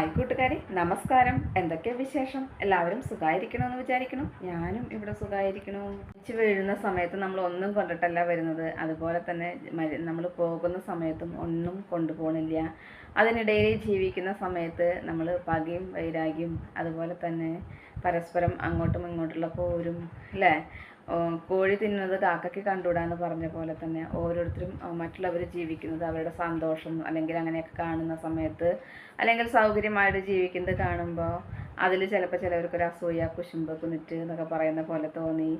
Hi കൂട്ടുകാരെ നമസ്കാരം. എന്തൊക്കെ വിശേഷം? എല്ലാവരും സുഖമായിരിക്കണമെന്ന് വിചാരിക്കണം ഞാനും ഇവിടെ സുഖമായിരിക്കണു ഉച്ച വീഴുന്ന സമയത്ത് നമ്മൾ ഒന്നും കൊണ്ടിട്ടല്ല വരുന്നത്. അതുപോലെ തന്നെ നമ്മൾ പോകുന്ന സമയത്തും ഒന്നും കൊണ്ടുപോകണില്ല അതിനിടയിൽ ജീവിക്കുന്ന സമയത്ത് നമ്മൾ പകയും വൈരാഗ്യം അതുപോലെ തന്നെ പരസ്പരം അങ്ങോട്ടും ഇങ്ങോട്ടുള്ള പോരും അല്ലേ? കോഴി തിന്നുന്നത് കാക്കയ്ക്ക് കണ്ടുകൂടാന്ന് പറഞ്ഞ പോലെ തന്നെ ഓരോരുത്തരും മറ്റുള്ളവർ ജീവിക്കുന്നത് അവരുടെ സന്തോഷം അല്ലെങ്കിൽ അങ്ങനെയൊക്കെ കാണുന്ന സമയത്ത് അല്ലെങ്കിൽ സൗകര്യമായിട്ട് ജീവിക്കുന്നത് കാണുമ്പോൾ അതിൽ ചിലപ്പോൾ ചിലവർക്ക് ഒരു അസൂയ കുശുമ്പ് കുനിറ്റ് എന്നൊക്കെ പറയുന്ന പോലെ തോന്നി.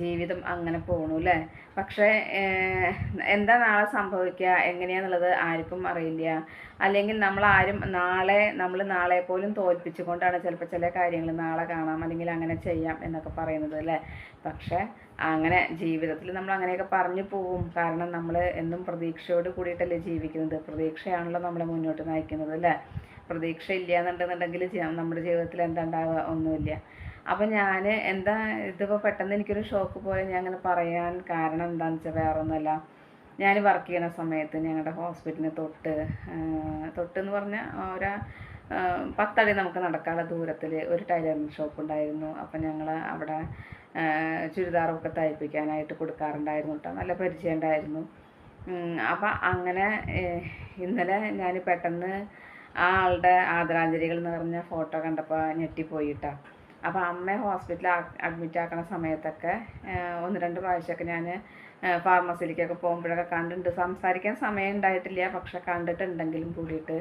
ജീവിതം അങ്ങനെ പോണു അല്ലേ പക്ഷേ എന്താ നാളെ സംഭവിക്കുക എങ്ങനെയാന്നുള്ളത് ആർക്കും അറിയില്ല. അല്ലെങ്കിൽ നമ്മൾ ആരും നാളെ നമ്മൾ നാളെ പോലും തോൽപ്പിച്ചുകൊണ്ടാണ് ചിലപ്പോൾ ചില കാര്യങ്ങൾ നാളെ കാണാം അല്ലെങ്കിൽ അങ്ങനെ ചെയ്യാം എന്നൊക്കെ പറയുന്നത് അല്ലേ പക്ഷേ അങ്ങനെ ജീവിതത്തിൽ നമ്മൾ അങ്ങനെയൊക്കെ പറഞ്ഞു പോവും. കാരണം നമ്മൾ എന്നും പ്രതീക്ഷയോട് കൂടിയിട്ടല്ലേ ജീവിക്കുന്നത്. പ്രതീക്ഷയാണല്ലോ നമ്മളെ മുന്നോട്ട് നയിക്കുന്നത് അല്ലേ പ്രതീക്ഷ ഇല്ല എന്നുണ്ടെന്നുണ്ടെങ്കിൽ നമ്മുടെ ജീവിതത്തിൽ എന്താ ഉണ്ടാവുക ഒന്നുമില്ല. അപ്പം ഞാൻ എന്താ ഇതിപ്പോൾ പെട്ടെന്ന് എനിക്കൊരു ഷോക്ക് പോലെ ഞാൻ അങ്ങനെ പറയാൻ കാരണം എന്താണെന്ന് വെച്ചാൽ വേറെ ഒന്നുമല്ല ഞാൻ വർക്ക് ചെയ്യുന്ന സമയത്ത് ഞങ്ങളുടെ ഹോസ്പിറ്റലിന് തൊട്ട് തൊട്ട് എന്ന് പറഞ്ഞാൽ ഒരു പത്തടി നമുക്ക് നടക്കാനുള്ള ദൂരത്തിൽ ഒരു ടൈലറിങ് ഷോപ്പ് ഉണ്ടായിരുന്നു. അപ്പം ഞങ്ങൾ അവിടെ ചുരിദാറൊക്കെ തയ്പ്പിക്കാനായിട്ട് കൊടുക്കാറുണ്ടായിരുന്നു കേട്ടോ നല്ല പരിചയം ഉണ്ടായിരുന്നു അപ്പം അങ്ങനെ ഇന്നലെ ഞാൻ പെട്ടെന്ന് ആ ആളുടെ ആദരാഞ്ജലികൾ എന്ന് പറഞ്ഞ ഫോട്ടോ കണ്ടപ്പോൾ ഞെട്ടിപ്പോയി കേട്ടോ അപ്പോൾ അമ്മയെ ഹോസ്പിറ്റലിൽ അഡ്മിറ്റ് ആക്കണ സമയത്തൊക്കെ ഒന്ന് രണ്ട് പ്രാവശ്യമൊക്കെ ഞാൻ ഫാർമസിയിലേക്കൊക്കെ പോകുമ്പോഴൊക്കെ കണ്ടിട്ടുണ്ട്. സംസാരിക്കാൻ സമയം ഉണ്ടായിട്ടില്ല പക്ഷെ കണ്ടിട്ടുണ്ടെങ്കിലും കൂടിയിട്ട്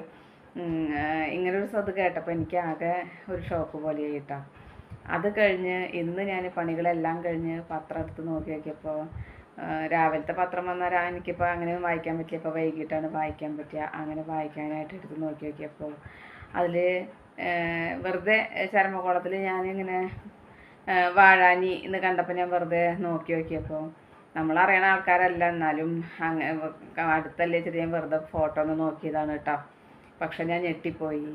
ഇങ്ങനൊരു സത് കേട്ടപ്പോൾ എനിക്ക് ആകെ ഒരു ഷോക്ക് പോലെ ആയിട്ടാണ് അത് കഴിഞ്ഞ് ഇന്ന് ഞാൻ പണികളെല്ലാം കഴിഞ്ഞ് പത്രം എടുത്ത് നോക്കി നോക്കിയപ്പോൾ രാവിലത്തെ പത്രം വന്നാൽ എനിക്കിപ്പോൾ അങ്ങനെ വായിക്കാൻ പറ്റില്ല. അപ്പോൾ വൈകിട്ടാണ് വായിക്കാൻ പറ്റുക അങ്ങനെ വായിക്കാനായിട്ട് എടുത്ത് നോക്കി നോക്കിയപ്പോൾ അതിൽ വെറുതെ ചരമകോളത്തിൽ ഞാനിങ്ങനെ വാഴാനി എന്ന് കണ്ടപ്പോൾ ഞാൻ വെറുതെ നോക്കി നോക്കിയപ്പോൾ നമ്മളറിയണ ആൾക്കാരല്ല. എന്നാലും അങ്ങ് അടുത്തല്ലേ ചെറിയ വെറുതെ ഫോട്ടോ ഒന്ന് നോക്കിയതാണ് കേട്ടോ പക്ഷെ ഞാൻ ഞെട്ടിപ്പോയി.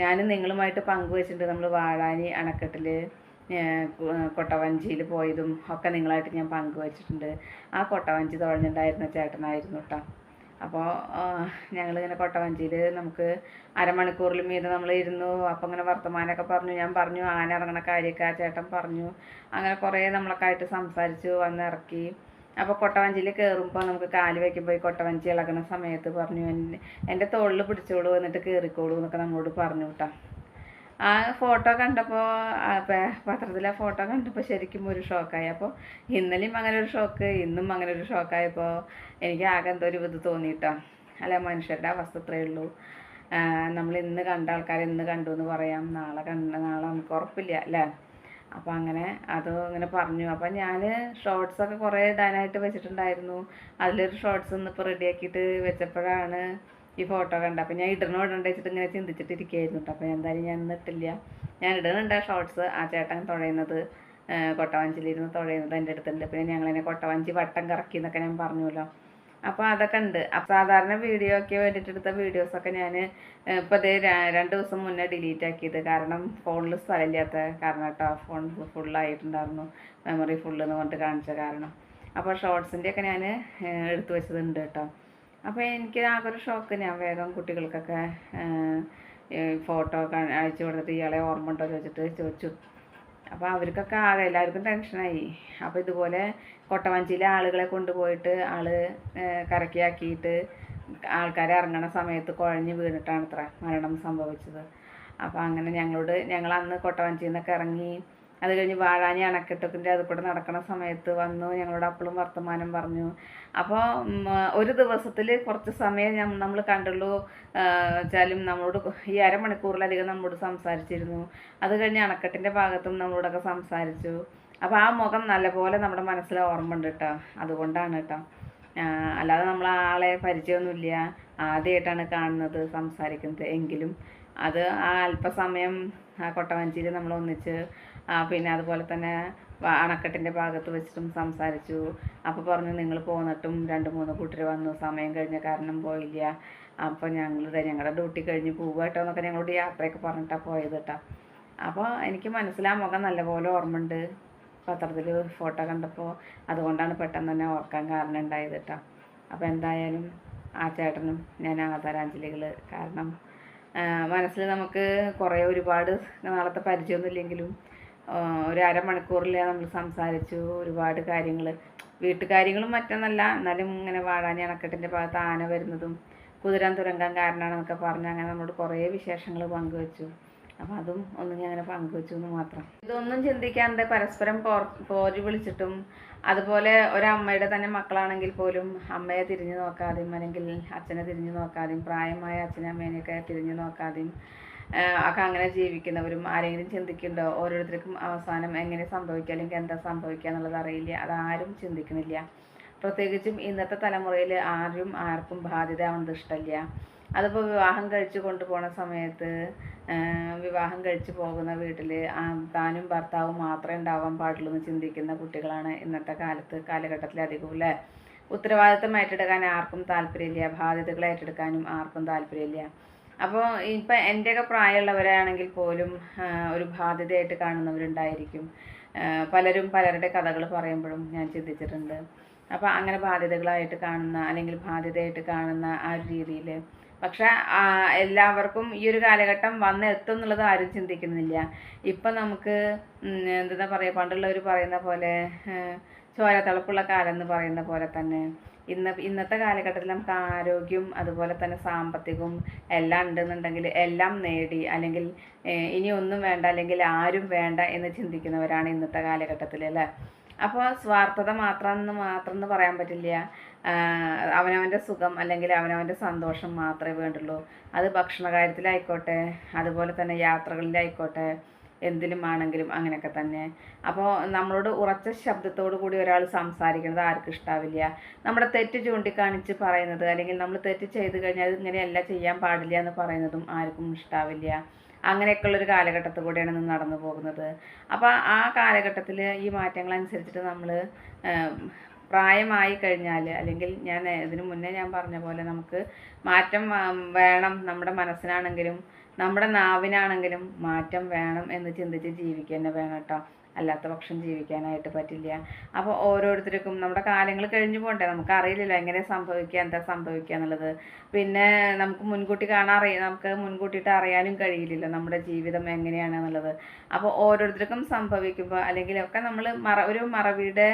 ഞാൻ നിങ്ങളുമായിട്ട് പങ്കുവെച്ചിട്ടുണ്ട്. നമ്മൾ വാഴാനി അണക്കെട്ടിൽ കൊട്ടവഞ്ചിയിൽ പോയതും ഒക്കെ നിങ്ങളായിട്ട് ഞാൻ പങ്കുവച്ചിട്ടുണ്ട്. ആ കൊട്ടവഞ്ചി തുഴഞ്ഞിട്ടുണ്ടായിരുന്ന ചേട്ടനായിരുന്നു കേട്ടോ അപ്പോൾ ഞങ്ങളിങ്ങനെ കൊട്ടവഞ്ചിയിൽ നമുക്ക് അരമണിക്കൂറിൽ മീതെ നമ്മൾ ഇരുന്നു അപ്പോൾ ഇങ്ങനെ വർത്തമാനമൊക്കെ പറഞ്ഞു. ഞാൻ പറഞ്ഞു ആന ഇറങ്ങണ കാര്യമൊക്കെ ആ ചേട്ടൻ പറഞ്ഞു. അങ്ങനെ കുറേ നമ്മളൊക്കെ ആയിട്ട് സംസാരിച്ചു വന്ന് ഇറക്കി. അപ്പോൾ കൊട്ടവഞ്ചിയിൽ കയറുമ്പോൾ നമുക്ക് കാൽ വയ്ക്കുമ്പോൾ ഈ കൊട്ടവഞ്ചി ഇളകുന്ന സമയത്ത് പറഞ്ഞു "എന്നെ- എന്റെ തോളിൽ പിടിച്ചോളൂ എന്നിട്ട് കയറിക്കോളൂ എന്നൊക്കെ നമ്മളോട് പറഞ്ഞു കേട്ടോ ആ ഫോട്ടോ കണ്ടപ്പോൾ പത്രത്തിലെ ഫോട്ടോ കണ്ടപ്പോൾ ശരിക്കും ഒരു ഷോക്കായി. അപ്പോൾ ഇന്നലെയും അങ്ങനെ ഒരു ഷോക്ക് ഇന്നും അങ്ങനെ ഒരു ഷോക്കായപ്പോൾ എനിക്ക് ആകെ എന്തോ ഒരു ഇത് തോന്നിയിട്ടോ. അല്ല മനുഷ്യരുടെ അവസ്ഥ ഇത്രയേ ഉള്ളൂ. നമ്മൾ ഇന്ന് കണ്ട ആൾക്കാരെ ഇന്ന് കണ്ടു എന്ന് പറയാം. നാളെ കണ്ട നാളെ നമുക്ക് ഉറപ്പില്ല അല്ലേ? അപ്പോൾ അങ്ങനെ അത് ഇങ്ങനെ പറഞ്ഞു. അപ്പോൾ ഞാൻ ഷോർട്സൊക്കെ കുറേ ഇടാനായിട്ട് വെച്ചിട്ടുണ്ടായിരുന്നു. അതിലൊരു ഷോർട്സ് ഇന്നിപ്പോൾ റെഡിയാക്കിയിട്ട് വെച്ചപ്പോഴാണ് ഈ ഫോട്ടോ കണ്ട. അപ്പം ഞാൻ ഇടണോ ഇടണ്ട വെച്ചിട്ട് ഇങ്ങനെ ചിന്തിച്ചിട്ട് ഇരിക്കുകയായിരുന്നു കേട്ടോ അപ്പോൾ എന്തായാലും ഞാൻ ഇന്നിട്ടില്ല. ഞാൻ ഇടുന്നുണ്ട് ഷോർട്സ് ആ ചേട്ടൻ തുഴയുന്നത് കൊട്ടവഞ്ചിലിരുന്ന് തുഴയുന്നത് എന്റെ അടുത്തുണ്ട്. പിന്നെ ഞങ്ങളതിനെ കൊട്ടവഞ്ചി വട്ടം കറക്കി എന്നൊക്കെ ഞാൻ പറഞ്ഞല്ലോ അപ്പോൾ അതൊക്കെ ഉണ്ട്. അപ്പോൾ സാധാരണ വീഡിയോ ഒക്കെ വേണ്ടിയിട്ട് എടുത്ത വീഡിയോസൊക്കെ ഞാൻ ഇപ്പോൾ അതേ രണ്ട് ദിവസം മുന്നേ ഡിലീറ്റ് ആക്കിയത്. കാരണം ഫോണിൽ സ്ഥലമില്ലാത്ത കാരണം കേട്ടോ ഫോൺ ഫുള്ളായിട്ടുണ്ടായിരുന്നു മെമ്മറി ഫുള്ളെന്ന് പറഞ്ഞിട്ട് കാണിച്ച കാരണം. അപ്പോൾ ഷോർട്സിന്റെയൊക്കെ ഞാൻ എടുത്തു വെച്ചതുണ്ട് കേട്ടോ അപ്പോൾ എനിക്ക് ആകെ ഒരു ഷോക്ക് ഞാൻ വേഗം കുട്ടികൾക്കൊക്കെ ഫോട്ടോ അയച്ചു കൊടുത്തിട്ട് ഇയാളെ ഓർമ്മ ഉണ്ടോ ചോദിച്ചിട്ട് ചോദിച്ചു. അപ്പോൾ അവർക്കൊക്കെ ആകെ എല്ലാവർക്കും ടെൻഷനായി. അപ്പോൾ ഇതുപോലെ കൊട്ടവഞ്ചിയിലെ ആളുകളെ കൊണ്ടുപോയിട്ട് ആൾ കരക്കിയാക്കിയിട്ട് ആൾക്കാരെ ഇറങ്ങണ സമയത്ത് കുഴഞ്ഞു വീണിട്ടാണ് മരണം സംഭവിച്ചത്. അപ്പോൾ അങ്ങനെ ഞങ്ങളോട് ഞങ്ങൾ അന്ന് കൊട്ടവഞ്ചിയിൽ നിന്നൊക്കെ ഇറങ്ങി അത് കഴിഞ്ഞ് വാഴാനി അണക്കെട്ടത്തിന്റെ അത് കൂടെ നടക്കുന്ന സമയത്ത് വന്നു ഞങ്ങളോട് അപ്പോഴും വർത്തമാനം പറഞ്ഞു. അപ്പോൾ ഒരു ദിവസത്തിൽ കുറച്ച് സമയം നമ്മൾ കണ്ടുള്ളൂ വെച്ചാലും നമ്മളോട് ഈ അരമണിക്കൂറിലധികം നമ്മളോട് സംസാരിച്ചിരുന്നു. അത് കഴിഞ്ഞ് അണക്കെട്ടിന്റെ ഭാഗത്തും നമ്മളോടൊക്കെ സംസാരിച്ചു. അപ്പോൾ ആ മുഖം നല്ലപോലെ നമ്മുടെ മനസ്സിൽ ഓർമ്മ ഉണ്ട് കേട്ടോ അതുകൊണ്ടാണ് കേട്ടോ അല്ലാതെ നമ്മൾ ആളെ പരിചയമൊന്നുമില്ല. ആദ്യമായിട്ടാണ് കാണുന്നത് സംസാരിക്കുന്നത്. എങ്കിലും അത് ആ അല്പസമയം ആ കൊട്ടവഞ്ചിയിൽ നമ്മൾ ഒന്നിച്ച് പിന്നെ അതുപോലെ തന്നെ അണക്കെട്ടിന്റെ ഭാഗത്ത് വെച്ചിട്ടും സംസാരിച്ചു. അപ്പോൾ പറഞ്ഞു നിങ്ങൾ പോന്നിട്ടും രണ്ട് മൂന്ന് കൂട്ടർ വന്നു. സമയം കഴിഞ്ഞ കാരണം പോയില്ല. അപ്പോൾ ഞങ്ങൾ ഞങ്ങളുടെ ഡ്യൂട്ടി കഴിഞ്ഞ് പോവുക കേട്ടോ എന്നൊക്കെ ഞങ്ങളോട് യാത്രയൊക്കെ പറഞ്ഞിട്ടാണ് പോയത് കേട്ടോ അപ്പോൾ എനിക്ക് മനസ്സിലാ മുഖം നല്ലപോലെ ഓർമ്മയുണ്ട് പത്രത്തിൽ ഫോട്ടോ കണ്ടപ്പോൾ അതുകൊണ്ടാണ് പെട്ടെന്ന് തന്നെ ഓർക്കാൻ കാരണം ഉണ്ടായത് കേട്ടോ അപ്പോൾ എന്തായാലും ആ ചേട്ടനും ഞാൻ ആദരാഞ്ജലികൾ കാരണം മനസ്സിൽ നമുക്ക് കുറേ ഒരുപാട് നാളത്തെ പരിചയമൊന്നും ഇല്ലെങ്കിലും ആ, ഒരു അരമണിക്കൂറിൽ നമ്മൾ സംസാരിച്ചു ഒരുപാട് കാര്യങ്ങൾ വീട്ടുകാര്യങ്ങളും മറ്റൊന്നല്ല എന്നാലും ഇങ്ങനെ വാഴാനി അണക്കെട്ടിന്റെ ഭാഗത്ത് ആന വരുന്നതും കുതിരാൻ തുരങ്കം കാരണമാണെന്നൊക്കെ പറഞ്ഞ് അങ്ങനെ നമ്മളോട് കുറേ വിശേഷങ്ങൾ പങ്കുവച്ചു. അപ്പം അതും ഒന്ന് അങ്ങനെ പങ്കുവച്ചു എന്ന് മാത്രം. ഇതൊന്നും ചിന്തിക്കാണ്ട് പരസ്പരം പോരി വിളിച്ചിട്ടും അതുപോലെ ഒരമ്മയുടെ തന്നെ മക്കളാണെങ്കിൽ പോലും അമ്മയെ തിരിഞ്ഞു നോക്കാതെയും അല്ലെങ്കിൽ അച്ഛനെ തിരിഞ്ഞു നോക്കാതെയും പ്രായമായ അച്ഛനെ അമ്മേനെയൊക്കെ തിരിഞ്ഞു നോക്കാതെയും ഒക്കെ അങ്ങനെ ജീവിക്കുന്നവരും ആരെങ്കിലും ചിന്തിക്കുന്നുണ്ടോ? ഓരോരുത്തർക്കും അവസാനം എങ്ങനെ സംഭവിക്കുക? അല്ലെങ്കിൽ എന്താ സംഭവിക്കുക എന്നുള്ളത് അറിയില്ല. അതാരും ചിന്തിക്കുന്നില്ല. പ്രത്യേകിച്ചും ഇന്നത്തെ തലമുറയിൽ ആരും ആർക്കും ബാധ്യത ആവുന്നത് ഇഷ്ടമില്ല. അതിപ്പോൾ വിവാഹം കഴിച്ചു കൊണ്ടുപോകുന്ന സമയത്ത് വിവാഹം കഴിച്ചു പോകുന്ന വീട്ടിൽ താനും ഭർത്താവും മാത്രമേ ഉണ്ടാവാൻ പാടുള്ളൂ എന്ന് ചിന്തിക്കുന്ന കുട്ടികളാണ് ഇന്നത്തെ കാലത്ത് കാലഘട്ടത്തിൽ അധികവും അല്ലേ? ഉത്തരവാദിത്തം ഏറ്റെടുക്കാൻ ആർക്കും താല്പര്യമില്ല. ബാധ്യതകൾ ഏറ്റെടുക്കാനും ആർക്കും താല്പര്യമില്ല. അപ്പോൾ ഇപ്പം എന്റെയൊക്കെ പ്രായമുള്ളവരാണെങ്കിൽ പോലും ഒരു ബാധ്യതയായിട്ട് കാണുന്നവരുണ്ടായിരിക്കും. പലരും പലരുടെ കഥകൾ പറയുമ്പോഴും ഞാൻ ചിന്തിച്ചിട്ടുണ്ട്. അപ്പോൾ അങ്ങനെ ബാധ്യതകളായിട്ട് കാണുന്ന അല്ലെങ്കിൽ ബാധ്യതയായിട്ട് കാണുന്ന ആ ഒരു രീതിയിൽ പക്ഷെ എല്ലാവർക്കും ഈ ഒരു കാലഘട്ടം വന്ന് എത്തും എന്നുള്ളത് ആരും ചിന്തിക്കുന്നില്ല. ഇപ്പം നമുക്ക് എന്താ പറയുക പണ്ടുള്ളവർ പറയുന്ന പോലെ ചോര തിളപ്പുള്ള കാലം എന്ന് പറയുന്ന പോലെ തന്നെ. ഇന്ന് ഇന്നത്തെ കാലഘട്ടത്തിൽ നമുക്ക് ആരോഗ്യം അതുപോലെ തന്നെ സാമ്പത്തികവും എല്ലാം ഉണ്ടെന്നുണ്ടെങ്കിൽ എല്ലാം നേടി അല്ലെങ്കിൽ ഇനി ഒന്നും വേണ്ട അല്ലെങ്കിൽ ആരും വേണ്ട എന്ന് ചിന്തിക്കുന്നവരാണ് ഇന്നത്തെ കാലഘട്ടത്തിൽ അല്ലേ? അപ്പോൾ സ്വാർത്ഥത മാത്രം എന്ന് മാത്രം എന്ന് പറയാൻ പറ്റില്ല. അവനവന്റെ സുഖം അല്ലെങ്കിൽ അവനവന്റെ സന്തോഷം മാത്രമേ വേണ്ടുള്ളൂ. അത് ഭക്ഷണ കാര്യത്തിലായിക്കോട്ടെ അതുപോലെ തന്നെ യാത്രകളിലായിക്കോട്ടെ എന്തിലും ആണെങ്കിലും അങ്ങനെയൊക്കെ തന്നെ. അപ്പോൾ നമ്മളോട് ഉറച്ച ശബ്ദത്തോടു കൂടി ഒരാൾ സംസാരിക്കുന്നത് ആർക്കും ഇഷ്ടാവില്ല. നമ്മുടെ തെറ്റ് ചൂണ്ടിക്കാണിച്ച് പറയുന്നത് അല്ലെങ്കിൽ നമ്മൾ തെറ്റ് ചെയ്ത് കഴിഞ്ഞാൽ അത് ഇങ്ങനെയല്ല ചെയ്യാൻ പാടില്ല എന്ന് പറയുന്നതും ആർക്കും ഇഷ്ടാവില്ല. അങ്ങനെയൊക്കെയുള്ളൊരു കാലഘട്ടത്തിൽ കൂടെയാണ് ഇന്ന് നടന്നു പോകുന്നത്. അപ്പോൾ ആ കാലഘട്ടത്തിൽ ഈ മാറ്റങ്ങൾ അനുസരിച്ചിട്ട് നമ്മൾ പ്രായമായി കഴിഞ്ഞാൽ അല്ലെങ്കിൽ ഞാൻ ഇതിനു മുന്നേ ഞാൻ പറഞ്ഞ പോലെ നമുക്ക് മാറ്റം വേണം നമ്മുടെ മനസ്സിനാണെങ്കിലും നമ്മുടെ നാവിനാണെങ്കിലും മാറ്റം വേണം എന്ന് ചിന്തിച്ച് ജീവിക്കുക തന്നെ വേണം കേട്ടോ. അല്ലാത്ത പക്ഷം ജീവിക്കാനായിട്ട് പറ്റില്ല. അപ്പോൾ ഓരോരുത്തർക്കും നമ്മുടെ കാലങ്ങൾ കഴിഞ്ഞു പോകണ്ടേ നമുക്ക് അറിയില്ലല്ലോ എങ്ങനെ സംഭവിക്കുക എന്താ സംഭവിക്കുക എന്നുള്ളത്. പിന്നെ നമുക്ക് മുൻകൂട്ടി കാണാൻ അറിയാം നമുക്ക് മുൻകൂട്ടിയിട്ട് അറിയാനും കഴിയില്ലല്ലോ നമ്മുടെ ജീവിതം എങ്ങനെയാണ് എന്നുള്ളത്. അപ്പോൾ ഓരോരുത്തർക്കും സംഭവിക്കുമ്പോൾ അല്ലെങ്കിൽ ഒക്കെ നമ്മൾ മറ ഒരു മറവിയുടെ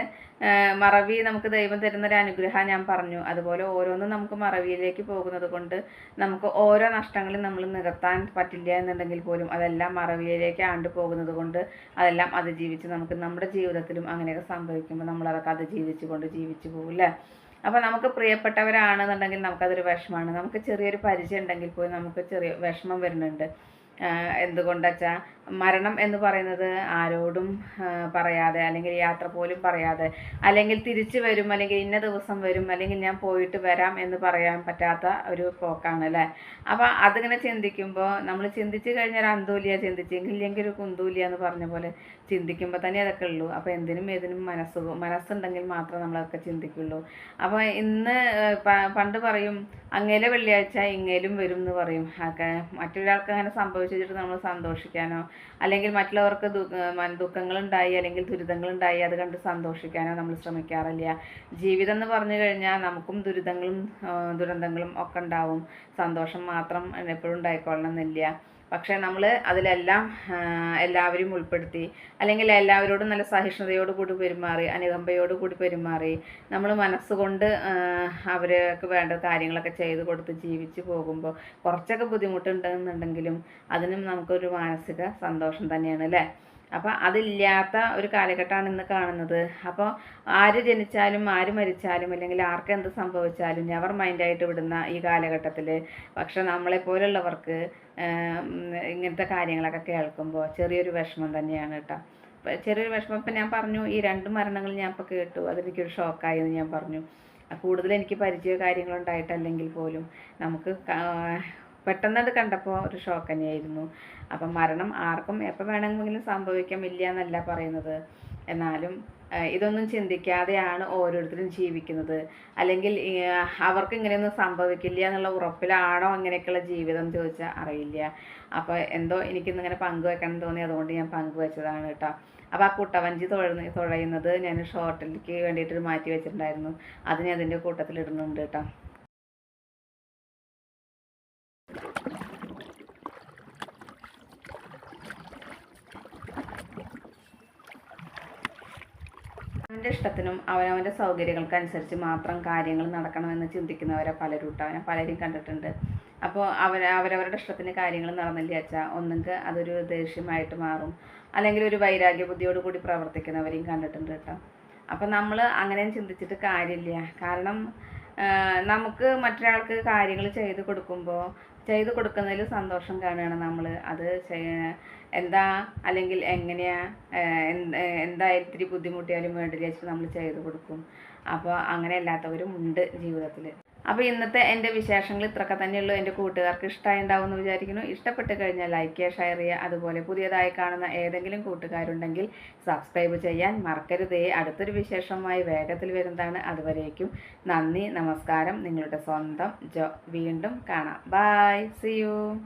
മറവി നമുക്ക് ദൈവം തരുന്ന ഒരു അനുഗ്രഹം ഞാൻ പറഞ്ഞു. അതുപോലെ ഓരോന്നും നമുക്ക് മറവിയിലേക്ക് പോകുന്നത് കൊണ്ട് നമുക്ക് ഓരോ നഷ്ടങ്ങളും നമ്മൾ നികത്താൻ പറ്റില്ല എന്നുണ്ടെങ്കിൽ പോലും അതെല്ലാം മറവിയിലേക്ക് ആണ്ട് പോകുന്നത് കൊണ്ട് അതെല്ലാം അതിജീവിച്ച് നമുക്ക് നമ്മുടെ ജീവിതത്തിലും അങ്ങനെയൊക്കെ സംഭവിക്കുമ്പോൾ നമ്മൾ അതൊക്കെ അതിജീവിച്ച് കൊണ്ട് ജീവിച്ചു അല്ലേ അപ്പോൾ നമുക്ക് പ്രിയപ്പെട്ടവരാണെന്നുണ്ടെങ്കിൽ നമുക്കതൊരു വിഷമമാണ്. നമുക്ക് ചെറിയൊരു പരിചയം ഉണ്ടെങ്കിൽ പോലും നമുക്ക് ചെറിയ വിഷമം വരുന്നുണ്ട്. എന്തുകൊണ്ടെച്ചാൽ മരണം എന്ന് പറയുന്നത് ആരോടും പറയാതെ അല്ലെങ്കിൽ യാത്ര പോലും പറയാതെ അല്ലെങ്കിൽ തിരിച്ചു വരും അല്ലെങ്കിൽ ഇന്ന ദിവസം വരും അല്ലെങ്കിൽ ഞാൻ പോയിട്ട് വരാം എന്ന് പറയാൻ പറ്റാത്ത ഒരു പോക്കാണ് അല്ലേ? അപ്പോൾ അതിങ്ങനെ ചിന്തിക്കുമ്പോൾ നമ്മൾ ചിന്തിച്ചു കഴിഞ്ഞാൽ ഒരു അന്തൂല്യ ചിന്തിച്ചെങ്കില്ലെങ്കിൽ ഒരു കുന്തൂലിയ എന്ന് പറഞ്ഞ പോലെ ചിന്തിക്കുമ്പോൾ തന്നെ അതൊക്കെ ഉള്ളൂ. അപ്പോൾ എന്തിനും ഏതിനും മനസ്സ് മനസ്സുണ്ടെങ്കിൽ മാത്രമേ നമ്മളതൊക്കെ ചിന്തിക്കുള്ളൂ. അപ്പോൾ ഇന്ന് പണ്ട് പറയും അങ്ങേലെ വെള്ളിയാഴ്ച ഇങ്ങേലും വരും എന്ന് പറയും. ഒക്കെ മറ്റൊരാൾക്ക് അങ്ങനെ സംഭവിച്ചിട്ട് നമ്മൾ സന്തോഷിക്കാനോ അല്ലെങ്കിൽ മറ്റുള്ളവർക്ക് ദുഃഖങ്ങളുണ്ടായി അല്ലെങ്കിൽ ദുരിതങ്ങളുണ്ടായി അത് കണ്ട് സന്തോഷിക്കാനോ നമ്മൾ ശ്രമിക്കാറില്ല. ജീവിതം എന്ന് പറഞ്ഞു കഴിഞ്ഞാൽ നമുക്കും ദുരിതങ്ങളും ദുരന്തങ്ങളും ഒക്കെ ഉണ്ടാവും. സന്തോഷം മാത്രം എപ്പോഴും ഉണ്ടായിക്കൊള്ളണം എന്നില്ല പക്ഷേ നമ്മൾ അതിലെല്ലാം എല്ലാവരും ഉൾപ്പെടുത്തി അല്ലെങ്കിൽ എല്ലാവരോടും നല്ല സഹിഷ്ണുതയോട് കൂടി പെരുമാറി അനുകമ്പയോട് കൂടി പെരുമാറി നമ്മൾ മനസ്സുകൊണ്ട് അവർക്ക് വേണ്ട കാര്യങ്ങളൊക്കെ ചെയ്ത് കൊടുത്ത് ജീവിച്ച് പോകുമ്പോൾ കുറച്ചൊക്കെ ബുദ്ധിമുട്ടുണ്ടെന്നുണ്ടെങ്കിലും അതിനും നമുക്കൊരു മാനസിക സന്തോഷം തന്നെയാണ് അല്ലേ? അപ്പം അതില്ലാത്ത ഒരു കാലഘട്ടമാണ് ഇന്ന് കാണുന്നത്. അപ്പോൾ ആര് ജനിച്ചാലും ആര് മരിച്ചാലും അല്ലെങ്കിൽ ആർക്ക് എന്ത് സംഭവിച്ചാലും നെവർ മൈൻഡായിട്ട് വിടുന്ന ഈ കാലഘട്ടത്തിൽ പക്ഷെ നമ്മളെപ്പോലുള്ളവർക്ക് ഇങ്ങനത്തെ കാര്യങ്ങളൊക്കെ കേൾക്കുമ്പോൾ ചെറിയൊരു വിഷമം തന്നെയാണ് കേട്ടോ. ചെറിയൊരു വിഷമം ഇപ്പം ഞാൻ പറഞ്ഞു ഈ രണ്ട് മരണങ്ങൾ ഞാൻ ഇപ്പോൾ കേട്ടു. അതെനിക്കൊരു ഷോക്കായി എന്ന് ഞാൻ പറഞ്ഞു. കൂടുതൽ എനിക്ക് പരിചയ കാര്യങ്ങളുണ്ടായിട്ടല്ലെങ്കിൽ പോലും നമുക്ക് പെട്ടെന്നത് കണ്ടപ്പോൾ ഒരു ഷോക്ക് തന്നെയായിരുന്നു. അപ്പം മരണം ആർക്കും എപ്പോൾ വേണമെങ്കിലും സംഭവിക്കാം ഇല്ല എന്നല്ല പറയുന്നത്. എന്നാലും ഇതൊന്നും ചിന്തിക്കാതെയാണ് ഓരോരുത്തരും ജീവിക്കുന്നത്. അല്ലെങ്കിൽ അവർക്ക് ഇങ്ങനെയൊന്നും സംഭവിക്കില്ല എന്നുള്ള ഉറപ്പിലാണോ അങ്ങനെയൊക്കെയുള്ള ജീവിതം ചോദിച്ചാൽ അറിയില്ല. അപ്പോൾ എന്തോ എനിക്കിന്നിങ്ങനെ പങ്കുവെക്കണം തോന്നി അതുകൊണ്ട് ഞാൻ പങ്കുവെച്ചതാണ് കേട്ടോ. അപ്പോൾ ആ കുട്ടവഞ്ചി തുഴന്ന് തുഴയുന്നത് ഞാൻ ഷോർട്ടിലേക്ക് വേണ്ടിയിട്ട് മാറ്റി വെച്ചിട്ടുണ്ടായിരുന്നു. അത് ഞാൻ അതിന്റെ കൂട്ടത്തിൽ ഇടുന്നുണ്ട് കേട്ടോ. അവന്റെ ഇഷ്ടത്തിനും അവനവന്റെ സൗകര്യങ്ങൾക്കനുസരിച്ച് മാത്രം കാര്യങ്ങൾ നടക്കണമെന്ന് ചിന്തിക്കുന്നവരെ പലരും ഉണ്ടാവും പലരും കണ്ടിട്ടുണ്ട്. അപ്പോൾ അവർ അവരവരുടെ ഇഷ്ടത്തിന് കാര്യങ്ങൾ നടന്നില്ല വെച്ചാൽ ഒന്നുകിൽ അതൊരു ദേഷ്യമായിട്ട് മാറും. അല്ലെങ്കിൽ ഒരു വൈരാഗ്യ ബുദ്ധിയോട് കൂടി പ്രവർത്തിക്കുന്നവരെയും കണ്ടിട്ടുണ്ട് കേട്ടോ അപ്പം നമ്മൾ അങ്ങനെ ചിന്തിച്ചിട്ട് കാര്യമില്ല. കാരണം നമുക്ക് മറ്റൊരാൾക്ക് കാര്യങ്ങൾ ചെയ്ത് കൊടുക്കുമ്പോൾ ചെയ്ത് കൊടുക്കുന്നതിൽ സന്തോഷം കാണുകയാണ് നമ്മൾ അത് എന്താ? അല്ലെങ്കിൽ എങ്ങനെയാ? എന്ത് ഇത്തിരി ബുദ്ധിമുട്ടിയാലും വേണ്ടില്ല നമ്മൾ ചെയ്ത് കൊടുക്കും. അപ്പോൾ അങ്ങനെ അല്ലാത്തവരും ഉണ്ട് ജീവിതത്തിൽ. അപ്പോൾ ഇന്നത്തെ എന്റെ വിശേഷങ്ങൾ ഇത്രയൊക്കെ തന്നെയുള്ളൂ. എന്റെ കൂട്ടുകാർക്ക് ഇഷ്ടമായി ഉണ്ടാവും വിചാരിക്കുന്നു. ഇഷ്ടപ്പെട്ട് കഴിഞ്ഞാൽ ലൈക്ക് ചെയ്യുക ഷെയർ ചെയ്യുക. അതുപോലെ പുതിയതായി കാണുന്ന ഏതെങ്കിലും കൂട്ടുകാരുണ്ടെങ്കിൽ സബ്സ്ക്രൈബ് ചെയ്യാൻ മറക്കരുതേ. അടുത്തൊരു വിശേഷമായി വേഗത്തിൽ വരുന്നതാണ് അതുവരേക്കും. നന്ദി നമസ്കാരം. നിങ്ങളുടെ സ്വന്തം ജോ. വീണ്ടും കാണാം. Bye C U